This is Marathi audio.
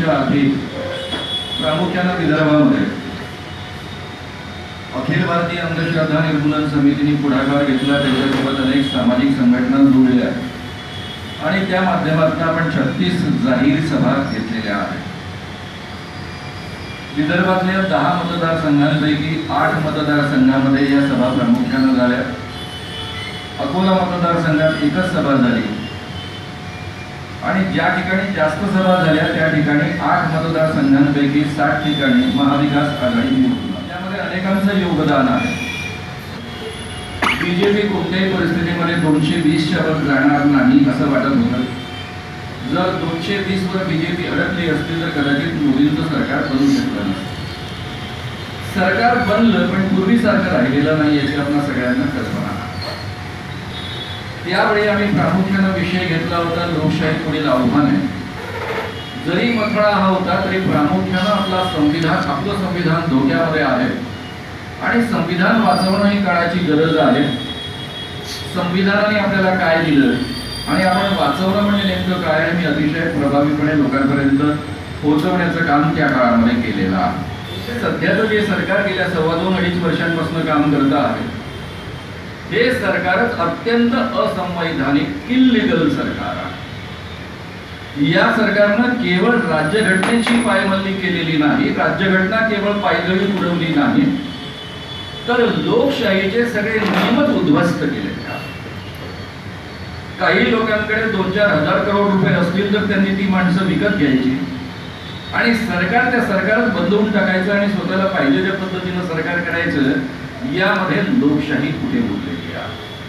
परीक्षेच्या आधी प्रामुख्यानं विदर्भामध्ये अखिल भारतीय अंधश्रद्धा निर्मूलन समितीने पुढाकार घेतला. त्याच्यासोबत अनेक सामाजिक संघटना जुळल्या. आणि त्या माध्यमातून आपण छत्तीस जाहीर सभा घेतलेल्या आहेत. विदर्भातल्या दहा मतदारसंघांपैकी आठ मतदारसंघामध्ये या सभा प्रामुख्यानं झाल्या. अकोला मतदारसंघात एकच सभा झाली. आणि ज्या ठिकाणी जास्त सभा झाल्या त्या ठिकाणी आठ मतदारसंघांपैकी सात ठिकाणी महाविकास आघाडी निवडून त्यामध्ये अनेकांचं योगदान आहे. बीजेपी कोणत्याही परिस्थितीमध्ये दोनशे वीसच्या वर जाणार नाही असं वाटत होतं. जर दोनशे वीसवर बीजेपी अडकली असती तर कदाचित मोदींचं सरकार बनू शकलं नसतं. सरकार बनलं पण पूर्वीसारखं राहिलेलं नाही याची आपण सगळ्यांना कल्पना आहे. त्यावेळी आम्ही प्रामुख्यानं विषय घेतला होता लोकशाही पुढील आहे जरी मथळा हा होता तरी प्रामुख्यानं आपला संविधान आपलं संविधान धोक्यामध्ये आहे. आणि संविधान वाचवणं ही काळाची गरज आहे. संविधानाने आपल्याला काय दिलं? आणि आपण वाचवणं म्हणजे नेमकं काय मी अतिशय प्रभावीपणे लोकांपर्यंत पोहोचवण्याचं काम त्या काळामध्ये केलेलं आहे. सध्याचं जे सरकार गेल्या सव्वा दोन अडीच वर्षांपासून काम करत आहे हे सरकारच अत्यंत असंवैधानिक इलिगल सरकार आहे. या सरकारनं केवळ राज्यघटनेची पायमल्ली केलेली नाही राज्यघटना केवळ पायदळी उडवली नाही तर लोकशाहीचे सगळे नियमच उद्ध्वस्त केले. काही लोकांकडे दोन चार हजार करोड रुपये असतील तर त्यांनी ती माणसं विकत घ्यायची. आणि सरकार त्या सरकारच बदलवून टाकायचं आणि स्वतःला पाहिजे त्या पद्धतीनं सरकार करायचं यामध्ये लोकशाही कुठे बोललेली आहे